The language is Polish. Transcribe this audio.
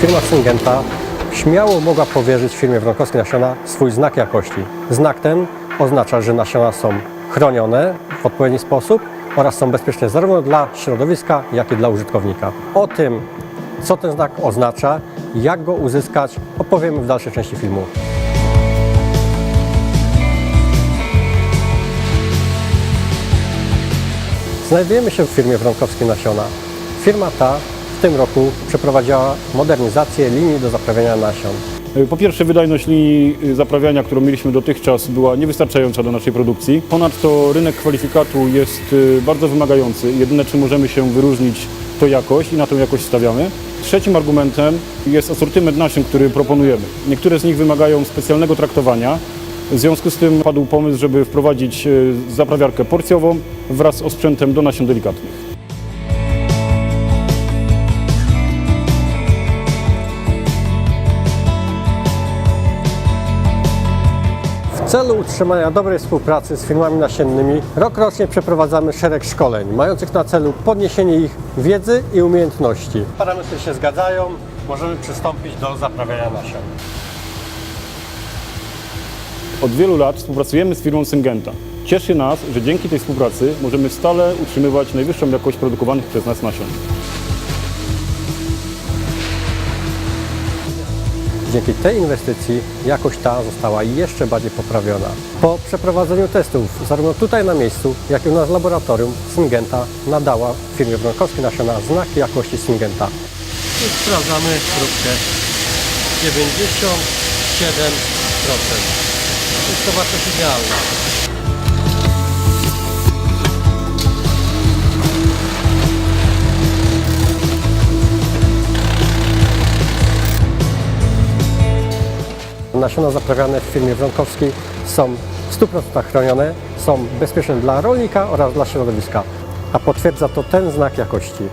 firma Syngenta śmiało mogła powierzyć firmie Wronkowskiej Nasiona swój znak jakości. Znak ten oznacza, że nasiona są chronione w odpowiedni sposób oraz są bezpieczne zarówno dla środowiska, jak i dla użytkownika. O tym, co ten znak oznacza, jak go uzyskać, opowiemy w dalszej części filmu. Znajdujemy się w firmie Wronkowskiej Nasiona. Firma ta w tym roku przeprowadziła modernizację linii do zaprawiania nasion. Po pierwsze, wydajność linii y, zaprawiania, którą mieliśmy dotychczas, była niewystarczająca do naszej produkcji. Ponadto rynek kwalifikatu jest y, bardzo wymagający. Jedyne, czym możemy się wyróżnić, to jakość i na tę jakość stawiamy. Trzecim argumentem jest asortyment nasion, który proponujemy. Niektóre z nich wymagają specjalnego traktowania. W związku z tym padł pomysł, żeby wprowadzić zaprawiarkę porcjową wraz z osprzętem do nasion delikatnych. Celu utrzymania dobrej współpracy z firmami nasiennymi rokrocznie przeprowadzamy szereg szkoleń mających na celu podniesienie ich wiedzy i umiejętności. Parametry się zgadzają, możemy przystąpić do zaprawiania nasion. Od wielu lat współpracujemy z firmą Syngenta. Cieszy nas, że dzięki tej współpracy możemy stale utrzymywać najwyższą jakość produkowanych przez nas nasion. Dzięki tej inwestycji jakość ta została jeszcze bardziej poprawiona. Po przeprowadzeniu testów zarówno tutaj na miejscu, jak i u nas w laboratorium Syngenta nadała firmie Wronkowskiej nasiona znak jakości Syngenta. I sprawdzamy próbkę 97%. Jest to wartość idealna. Nasiona zaprawiane w firmie Wronkowskiej są w 100% chronione, są bezpieczne dla rolnika oraz dla środowiska, a potwierdza to ten znak jakości.